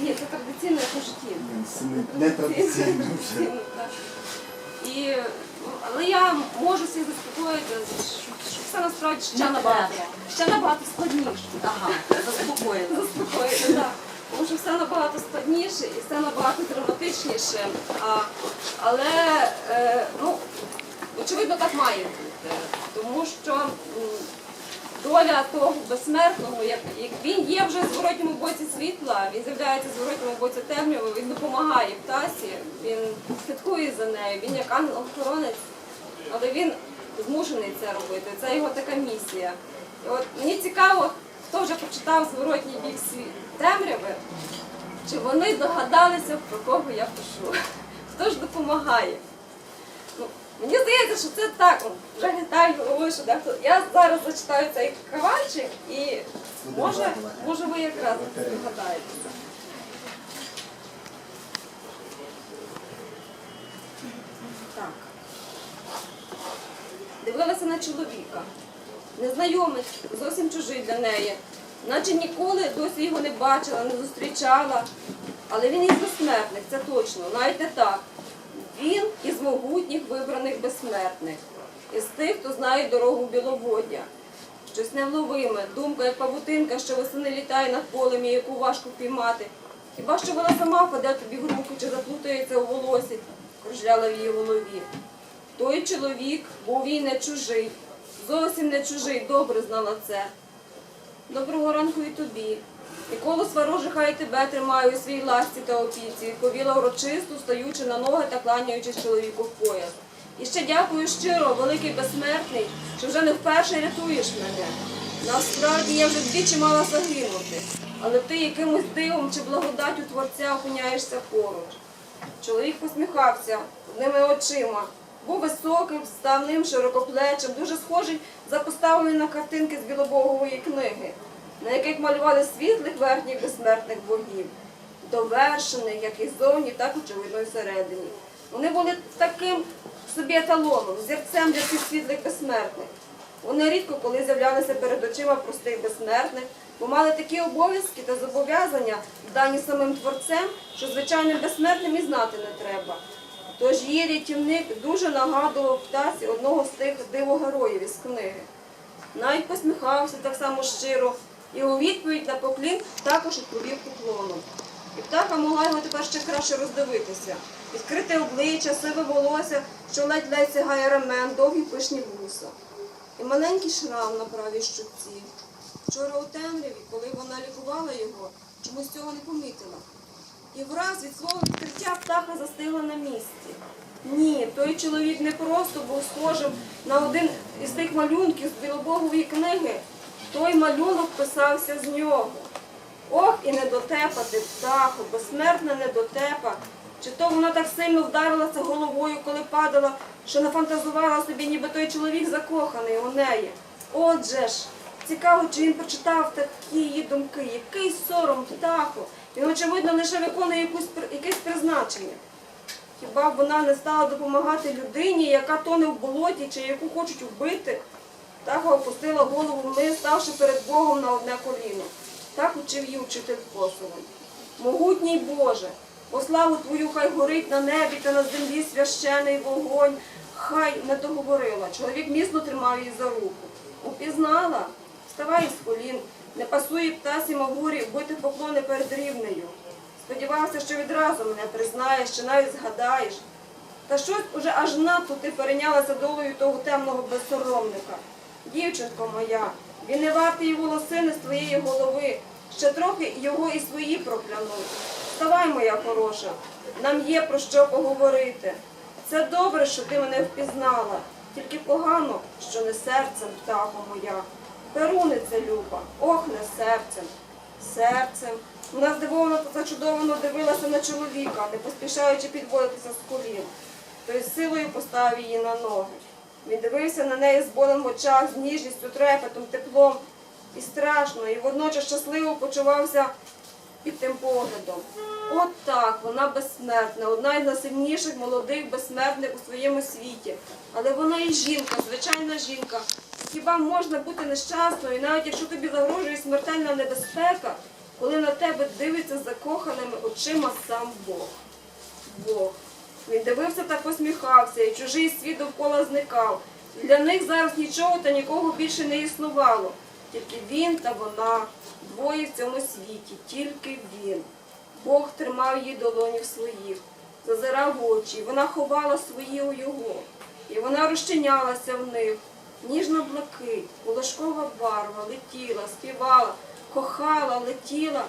Ні, це традиційно як житті. Не традиційно вже. І, але я можу всіх заспокоїти, що, що все насправді ще набагато, ще набагато складніше. Ага, заспокоїла. Заспокоїти, так. Тому що все набагато складніше і все набагато драматичніше. А, але е, ну, очевидно так має бути. Тому що доля того безсмертного, як, він є вже в зворотньому боці світла, він з'являється в зворотньому боці темряви, він допомагає птасі, він слідкує за нею, він як ангел-охоронець, але він змушений це робити. Це його така місія. І от мені цікаво, хто вже прочитав зворотній бік темряви, чи вони догадалися, про кого я пишу. Хто ж допомагає? Мені здається, що це так. Вже літаю головою, що дехто. Я зараз зачитаю цей кавальчик і може, може ви якраз догадаєтеся. Так. Дивилася на чоловіка. Незнайомець, зовсім чужий для неї. Наче ніколи досі його не бачила, не зустрічала. Але він із безсмертних, це точно, навіть не так. Він із могутніх вибраних безсмертних, із тих, хто знає дорогу біловоддя. Щось невловиме, думка, як павутинка, що восени літає над полем, і яку важко впіймати. Хіба що вона сама впаде тобі в руки чи заплутається у волосі, кружляла в її голові. Той чоловік був їй не чужий, зовсім не чужий, добре знала це. Доброго ранку і тобі. І коло сварожи хай тебе тримаю у своїй ласті та опіці, відповіла урочисто, стаючи на ноги та кланяючись чоловіку в пояс. І ще дякую щиро, великий безсмертний, що вже не вперше рятуєш мене. Насправді я вже двічі мала загинути, але ти якимось дивом чи благодаттю Творця опиняєшся поруч. Чоловік посміхався одними очима. Був високим, ставним, широкоплечим, дуже схожий за поставлений на картинки з білобогової книги, на яких малювали світлих верхніх безсмертних богів, довершених, як і ззовні, так очевидно і всередині. Вони були таким собі еталоном, зірцем для цих світлих безсмертних. Вони рідко коли з'являлися перед очима простих безсмертних, бо мали такі обов'язки та зобов'язання, дані самим творцем, що звичайним безсмертним і знати не треба. Тож її рятівник дуже нагадував птасі одного з тих дивогероїв із книги. Навіть посміхався так само щиро, і у відповідь на поклін також відповів поклоном. І птаха могла його тепер ще краще роздивитися. Відкрите обличчя, сиве волосся, що ледь-ледь сягає ремен, довгі пишні вуса. І маленький шрам на правій щоці. Вчора у темряві, коли вона лікувала його, чомусь цього не помітила. І враз від свого відкриття птаха застигла на місці. Ні, той чоловік не просто був схожим на один із тих малюнків з білобогової книги. Той малюнок писався з нього. Ох, і недотепа ти птаху, безсмертна недотепа. Чи то вона так сильно вдарилася головою, коли падала, що нафантазувала собі, ніби той чоловік закоханий у неї. Отже ж, цікаво, чи він прочитав такі її думки, який сором птаху. Він, очевидно, лише виконує якусь, якесь призначення. Хіба б вона не стала допомагати людині, яка тоне в болоті чи яку хочуть вбити? Птаха опустила голову вниз, ставши перед Богом на одне коліно. Так учив її учитель посолом. Могутній Боже, по славу Твою хай горить на небі та на землі священий вогонь. Хай не договорила. Чоловік міцно тримав її за руку. Упізнала? Вставай із колін. Не пасує птасі Мавурі бити поклони перед рівнею. Сподівався, що відразу мене признаєш, чи навіть згадаєш. Та щось уже аж надто ти перейнялася долею того темного безсоромника. Дівчинко моя, він не вартий волосини з твоєї голови. Ще трохи його і свої проклянуть. Вставай, моя хороша, нам є про що поговорити. Це добре, що ти мене впізнала, тільки погано, що не серцем, птахо моя. Перуниця люба, ох, не серцем. Серцем. Вона здивовано та зачудовано дивилася на чоловіка, не поспішаючи підводитися з колін. Той з силою поставив її на ноги. Він дивився на неї з болем в очах, з ніжністю, трепетом, теплом і страшно, і водночас щасливо почувався під тим поглядом. От так, вона безсмертна, одна із найсильніших молодих безсмертних у своєму світі. Але вона і жінка, звичайна жінка. Хіба можна бути нещасною, навіть якщо тобі загрожує смертельна небезпека, коли на тебе дивиться закоханими очима сам Бог. Бог. Він дивився та посміхався, і чужий світ довкола зникав. Для них зараз нічого та нікого більше не існувало. Тільки він та вона, двоє в цьому світі, тільки він. Бог тримав її долоні в своїх, зазирав очі, вона ховала свої у його, і вона розчинялася в них. Ніжна блакить, волошкова барва, летіла, співала, кохала, летіла,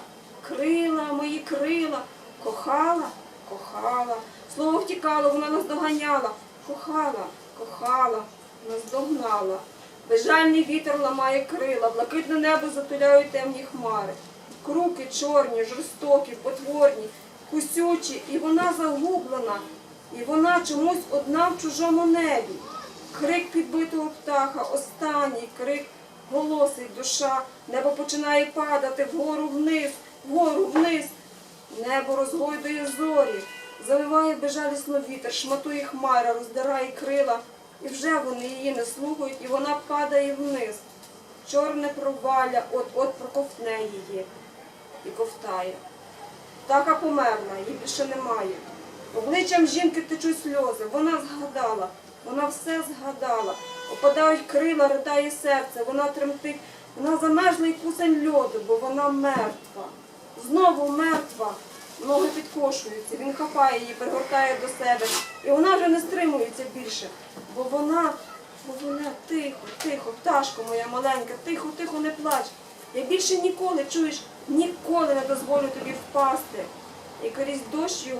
крила, мої крила, кохала, кохала. Слово втікало, вона наздоганяла, кохала, кохала, наздогнала. Безжальний вітер ламає крила, блакитне небо затуляють темні хмари. Круки чорні, жорстокі, потворні, кусючі, і вона загублена, і вона чомусь одна в чужому небі. Крик підбитого птаха, останній крик, голосить душа, небо починає падати вгору вниз, вгору вниз. Небо розгойдує зорі, заливає безжалісно вітер, шматує хмара, роздирає крила, і вже вони її не слухають, і вона падає вниз. Чорне провалля от-от проковтне її і ковтає. Птаха померла, її більше немає. Обличчям жінки течуть сльози. Вона згадала, вона все згадала. Опадають крила, ридає серце, вона тремтить, вона замерзла і кусень льоду, бо вона мертва. Знову мертва. Ноги підкошуються, він хапає її, пригортає до себе. І вона вже не стримується більше, бо вона, бо вона тихо, тихо, пташко моя маленька, тихо, тихо, не плач. Я більше ніколи, чуєш, ніколи не дозволю тобі впасти. І крізь дощ його